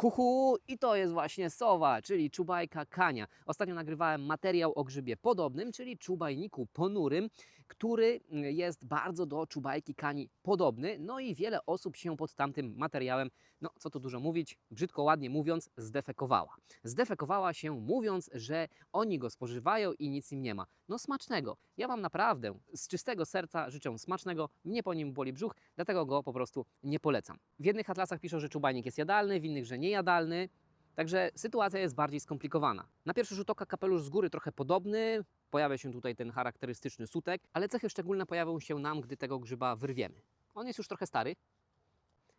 Huhu, i to jest właśnie sowa, czyli czubajka kania. Ostatnio nagrywałem materiał o grzybie podobnym, czyli czubajniku ponurym, który jest bardzo do czubajki kani podobny. No i wiele osób się pod tamtym materiałem, no co tu dużo mówić, brzydko ładnie mówiąc, zdefekowała. Zdefekowała się mówiąc, że oni go spożywają i nic im nie ma. No smacznego. Ja Wam naprawdę z czystego serca życzę smacznego, mnie po nim boli brzuch, dlatego go po prostu nie polecam. W jednych atlasach piszą, że czubajnik jest jadalny, w innych, że niejadalny. Także sytuacja jest bardziej skomplikowana. Na pierwszy rzut oka kapelusz z góry trochę podobny, pojawia się tutaj ten charakterystyczny sutek, ale cechy szczególne pojawią się nam, gdy tego grzyba wyrwiemy. On jest już trochę stary.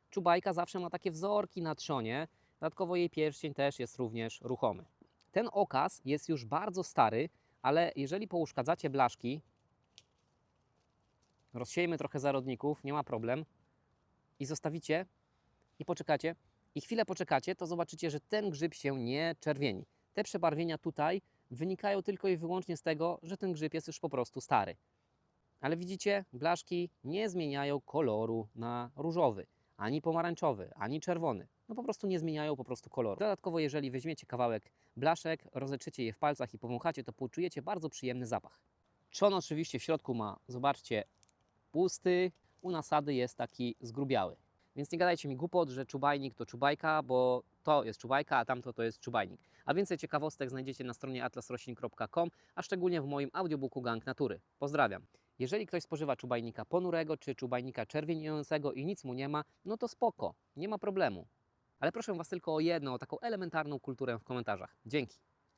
Czubajka zawsze ma takie wzorki na trzonie, dodatkowo jej pierścień też jest również ruchomy. Ten okaz jest już bardzo stary, ale jeżeli pouszkadzacie blaszki, rozsiejmy trochę zarodników, nie ma problem, i zostawicie i poczekacie, i chwilę poczekacie, to zobaczycie, że ten grzyb się nie czerwieni. Te przebarwienia tutaj wynikają tylko i wyłącznie z tego, że ten grzyb jest już po prostu stary. Ale widzicie, blaszki nie zmieniają koloru na różowy, ani pomarańczowy, ani czerwony. No po prostu nie zmieniają po prostu koloru. Dodatkowo, jeżeli weźmiecie kawałek blaszek, rozetrzecie je w palcach i powąchacie, to poczujecie bardzo przyjemny zapach. Trzon oczywiście w środku ma, zobaczcie, pusty, u nasady jest taki zgrubiały. Więc nie gadajcie mi głupot, że czubajnik to czubajka, bo to jest czubajka, a tamto to jest czubajnik. A więcej ciekawostek znajdziecie na stronie atlasroślin.com, a szczególnie w moim audiobooku Gang Natury. Pozdrawiam. Jeżeli ktoś spożywa czubajnika ponurego czy czubajnika czerwieniującego i nic mu nie ma, no to spoko, nie ma problemu. Ale proszę Was tylko o jedną, o taką elementarną kulturę w komentarzach. Dzięki.